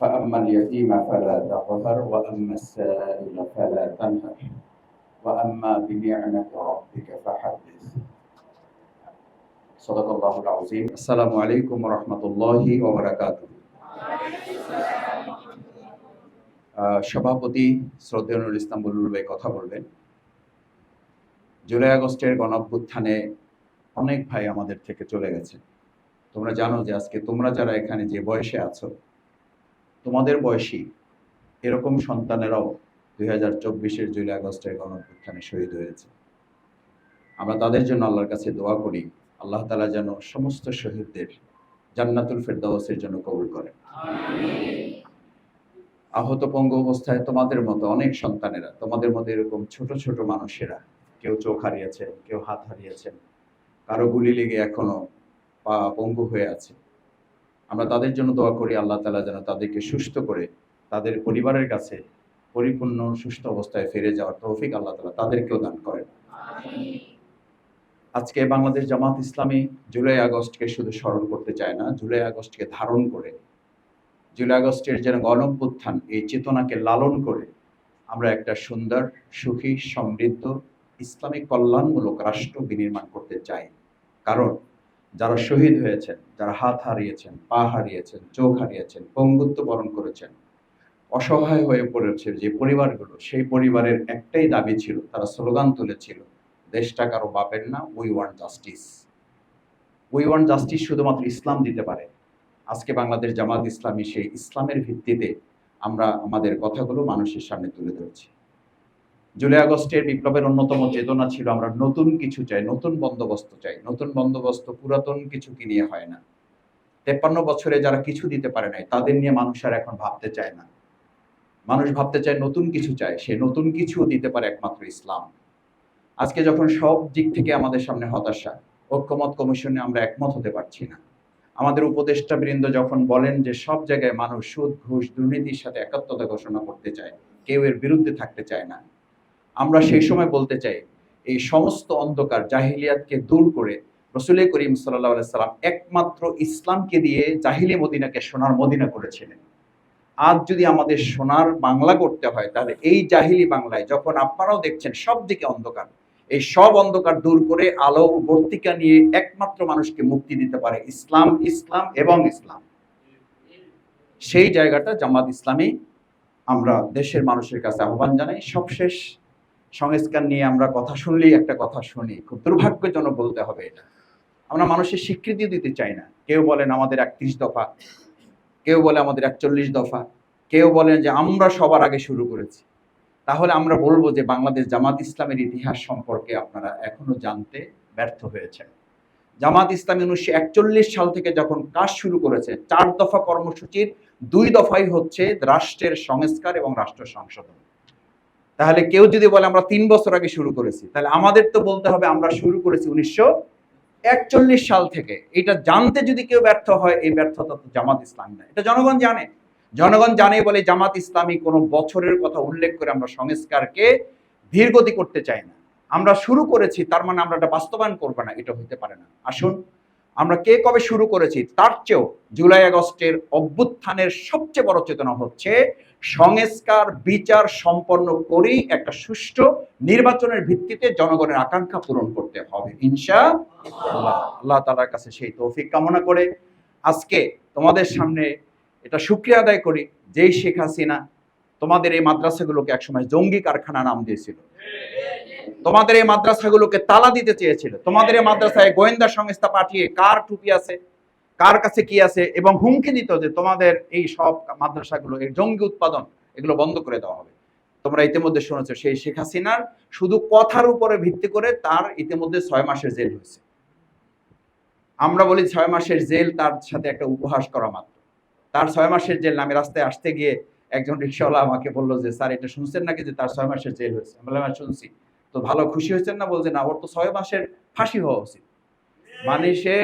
فأما اليتيم فلا تقهر وأما السائل فلا تنهر وأما بنعمة ربك فحدث صدق الله العظيم السلام عليكم ورحمة الله وبركاته আহ, সভাপতি শ্রদ্ধেয়নুল ইসলাম বলুল ভাই কথা বলবেন জুলাই আগস্টের গণঅভ্যুত্থানে অনেক ভাই আমাদের থেকে চলে গেছে। তোমরা জানো যে আজকে তোমরা যারা এখানে যে বয়সে আছো তোমাদের বয়সী এরকম সন্তানেরাও দুই হাজার চব্বিশের জুলাই আগস্টের গণঅভ্যুত্থানে শহীদ হয়েছে। আমরা তাদের জন্য আল্লাহর কাছে দোয়া করি আল্লাহ তালা যেন সমস্ত শহীদদের জান্নাতুল ফেরদাউসের জন্য কবুল করেন। আহত পঙ্গু অবস্থায় তোমাদের মতো অনেক সন্তানেরা তোমাদের মতো এরকম ছোট ছোট মানুষেরা কেউ চোখ হারিয়েছেন কেউ হাত হারিয়েছেন কারও গুলি লেগে এখনও পা পঙ্গু হয়ে আছে। আমরা তাদের জন্য দোয়া করি আল্লাহ তালা যেন তাদেরকে সুস্থ করে তাদের পরিবারের কাছে পরিপূর্ণ সুস্থ অবস্থায় ফিরে যাওয়ার তৌফিক আল্লাহ তালা তাদেরকেও দান করেন। আজকে বাংলাদেশ জামাত ইসলামী জুলাই আগস্টকে শুধু স্মরণ করতে চায় না জুলাই আগস্টকে ধারণ করে জুলাই আগস্টের যেন গণঅভ্যুত্থান এই চেতনাকে লালন করে আমরা একটা সুন্দর সুখী সমৃদ্ধ ইসলামিক কল্যাণমূলক রাষ্ট্র বিনির্মাণ করতে চাই কারণ, যারা শহীদ হয়েছেন, যারা হাত হারিয়েছেন, পা হারিয়েছেন, চোখ হারিয়েছেন, পঙ্গুত্ব বরণ করেছেন, অসহায় হয়ে পড়েছে যে পরিবারগুলো, সেই পরিবারের একটাই দাবি ছিল, তারা স্লোগান তুলেছিল দেশটা কারও বাপের না we want justice we want justice শুধুমাত্র ইসলাম দিতে পারে। আজকে বাংলাদেশ জামাত ইসলামী সেই ইসলামের ভিত্তিতে আমরা আমাদের কথাগুলো মানুষের সামনে তুলে ধরছি। জুলাই আগস্টের বিপ্লবের অন্যতম চেতনা ছিল, আমরা নতুন কিছু চাই, নতুন বন্দোবস্ত চাই। নতুন বন্দোবস্ত, পুরাতন কিছু কি নিয়ে হয় না। তেপ্পান্ন বছরে যারা কিছু দিতে পারে নাই, তাদের নিয়ে মানুষ আর এখন ভাবতে চায় না। মানুষ ভাবতে চায় নতুন কিছু চায়, সে নতুন কিছু দিতে পারে একমাত্র ইসলাম। আজকে যখন সব দিক থেকে আমাদের সামনে হতাশা, ঐক্যমত কমিশনে আমরা একমত হতে পারছি না। আমাদের উপদেষ্টা বৃন্দ যখন বলেন যে সব জায়গায় মানুষ সুদ, ঘুষ, দুর্নীতির সাথে একাত্মতা ঘোষণা করতে চায়, কেউ এর বিরুদ্ধে থাকতে চায় না। আমরা সেই সময় বলতে চাই, এই সমস্ত অন্ধকার জাহিলিয়াতকে দূর করে রসুল করিম সাল্লাহ সাল্লাম একমাত্র ইসলামকে দিয়ে জাহিলি মদিনাকে সোনার মদিনা করেছিলেন। আজ যদি আমাদের সোনার বাংলা করতে হয়, তাহলে এই জাহিলি বাংলায় যখন আপনারাও দেখছেন সব দিকে অন্ধকার, এই সব অন্ধকার দূর করে আলো বর্তিকা নিয়ে একমাত্র মানুষকে মুক্তি দিতে পারে ইসলাম ইসলাম এবং ইসলাম। সেই জায়গাটা জামাত ইসলামী আমরা দেশের মানুষের কাছে আহ্বান জানাই। সবশেষ সংস্কার নিয়ে আমরা কথা শুনলেই একটা কথা শুনি। খুব দুর্ভাগ্যজনক বলতে হবে এটা। আমরা মানুষের স্বীকৃতি দিতে চাই না। কেউ বলেন আমাদের একত্রিশ দফা, কেউ বলে আমাদের একচল্লিশ দফা, কেউ বলেন যে আমরা সবার আগে শুরু করেছি। তাহলে আমরা বলব যে বাংলাদেশ জামাত ইসলামের ইতিহাস সম্পর্কে আপনারা এখনও জানতে ব্যর্থ হয়েছেন। জামাত ইসলামী উনিশশো একচল্লিশ সাল থেকে যখন কাজ শুরু করেছে, চার দফা কর্মসূচির দুই দফাই হচ্ছে রাষ্ট্রের সংস্কার এবং রাষ্ট্র সংশোধন। তাহলে কেউ যদি বলে আমরা তিন বছর আগে শুরু করেছি, তাহলে আমাদের তো বলতে হবে আমরা শুরু করেছি উনিশশো একচল্লিশ সাল থেকে। এটা জানতে যদি কেউ ব্যর্থ হয়, এই ব্যর্থতা তো জামাত ইসলামী না এটা জনগণ জানে। জনগণ জানে বলে জামাত ইসলামী কোনো বছরের কথা উল্লেখ করে আমরা সংস্কারকে ধীরগতি করতে চাই না। আমরা শুরু করেছি, তার মানে আমরা এটা বাস্তবায়ন করব না, এটা হতে পারে না। আসুন, আমরা কে কবে শুরু করেছি? তার চেয়েও জুলাই আগস্টের অভ্যুত্থানের সবচেয়ে বড় চেতনা হচ্ছে সংস্কার, বিচার সম্পন্ন করেই একটা সুষ্ঠু নির্বাচনের ভিত্তিতে জনগণের আকাঙ্ক্ষা পূরণ করতে হবে, ইনশা আল্লাহ। তালার কাছে সেই তৌফিক কামনা করে আজকে তোমাদের সামনে এটা শুক্রিয়া আদায় করি, যেই শেখ হাসিনা তোমাদের এই মাদ্রাসাগুলোকে একসময় জঙ্গি কারখানা নাম দিয়েছিল। তোমাদের এই মাদ্রাসাগুলোকে তালা দিতে চেয়েছিল। তোমাদের এই মাদ্রাসায় গোয়েন্দা সংস্থা পাঠিয়ে কার টুপি আছে? কার কাছে কি আছে এবং হুমকি দিত যে তোমাদের এই সব মাদ্রাসাগুলো এই জঙ্গি উৎপাদন এগুলো বন্ধ করে দেওয়া হবে। তোমরা ইতিমধ্যে শুনেছো সেই শেখ হাসিনার শুধু কথার উপরে ভিত্তি করে তার ইতিমধ্যে ছয় মাসের জেল হয়েছে। আমরা বলি ছয় মাসের জেল তার সাথে একটা উপহাস করা মাত্র। তার ছয় মাসের জেল আমি রাস্তায় আসতে গিয়ে একজন রিক্সাওয়ালা আমাকে বলল যে স্যার এটা শুনছেন নাকি যে তার ছয় মাসের জেল হয়েছে? বললাম "হ্যাঁ, শুনছি। তো ভালো খুশি হয়েছেন না? বলছে না ওর তো ছয় মাসের ফাঁসি হওয়া উচিত। মানে সে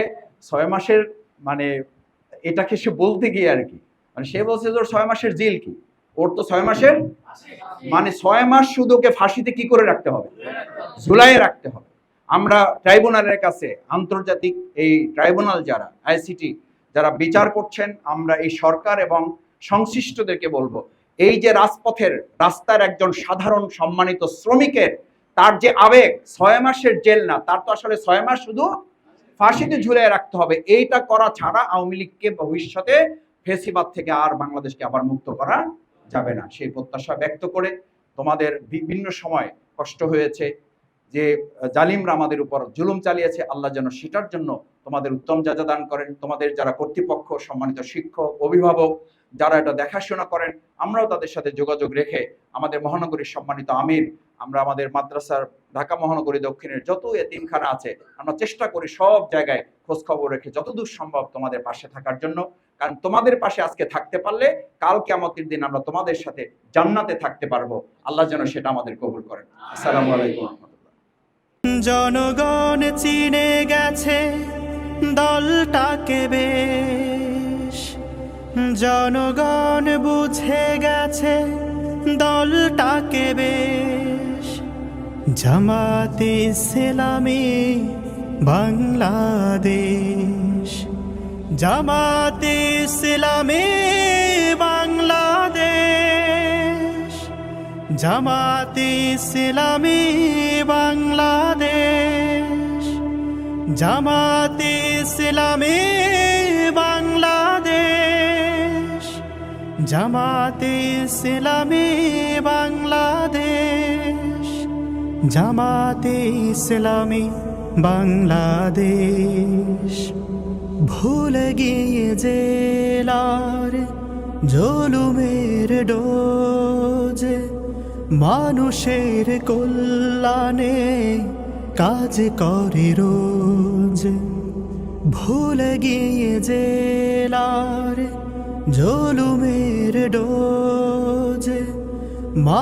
ছয় মাসের মানে এটাকে সে বলতে গিয়ে আর কি। মানে সে বলছে ওর ছয় মাসের জেল কি? ওর তো ছয় মাসের মানে ছয় মাস শুধু ওকে ফাঁসিতে কি করে রাখতে হবে? ঝুলাইয়ে রাখতে হবে। আমরা ট্রাইব্যুনালের কাছে আন্তর্জাতিক এই ট্রাইব্যুনাল যারা, আইসিটি, যারা বিচার করছেন, আমরা এই সরকার এবং সংশ্লিষ্টদেরকে বলব, এই যে রাজপথের, রাস্তার একজন সাধারণ সম্মানিত শ্রমিকের, তার যে আবেগ, ছয় মাসের জেল না, তার তো আসলে ছয় মাস শুধু ফাঁসিতে ঝুলিয়ে রাখতে হবে। এইটা করা ছাড়া আওয়ামী লীগকে ভবিষ্যতে ফেসিবাদ থেকে আর বাংলাদেশকে আবার মুক্ত করা যাবে না। সেই প্রত্যাশা ব্যক্ত করে তোমাদের বিভিন্ন সময় কষ্ট হয়েছে যে জালিমরা আমাদের উপর জুলুম চালিয়েছে। আল্লাহ যেন সেটার জন্য তোমাদের উত্তম যাজা দান করেন। তোমাদের যারা কর্তৃপক্ষ, সম্মানিত শিক্ষক, অভিভাবক, যারা এটা দেখাশোনা করেন, আমরাও তাদের সাথে যোগাযোগ রেখে আমাদের মহানগরীর সম্মানিত আমির আমরা আমাদের মাদ্রাসার ঢাকা মহানগরী দক্ষিণের যত এতিমখানা আছে, আমরা চেষ্টা করি সব জায়গায় খোঁজ খবর রেখে যতদূর সম্ভব তোমাদের পাশে থাকার জন্য। কারণ তোমাদের পাশে আজকে থাকতে পারলে কাল কেমতের দিন আমরা তোমাদের সাথে জান্নাতে থাকতে পারব। আল্লাহ যেন সেটা আমাদের কবুল করেন। আসসালামু আলাইকুম জনগণ চিনে গেছে, দলটাকে বেশ। জনগণ বুঝে গেছে, দলটাকে বেশ। জামাতে ইসলামী বাংলাদেশ। জামাতে ইসলামী বাংলাদেশ। জামাতে ইসলামী বাংলাদেশ। জামাতে ইসলামী বাংলাদেশ। জামাতে ইসলামী বাংলাদেশ। জামাতে ইসলামী বাংলাদেশ। ভুলে গিয়ে জেলার জলুমের ডোজ মানুষের কল্যাণে কাজ করে রোজ। ভুলে গিয়ে জেলার জলুমের ডোজ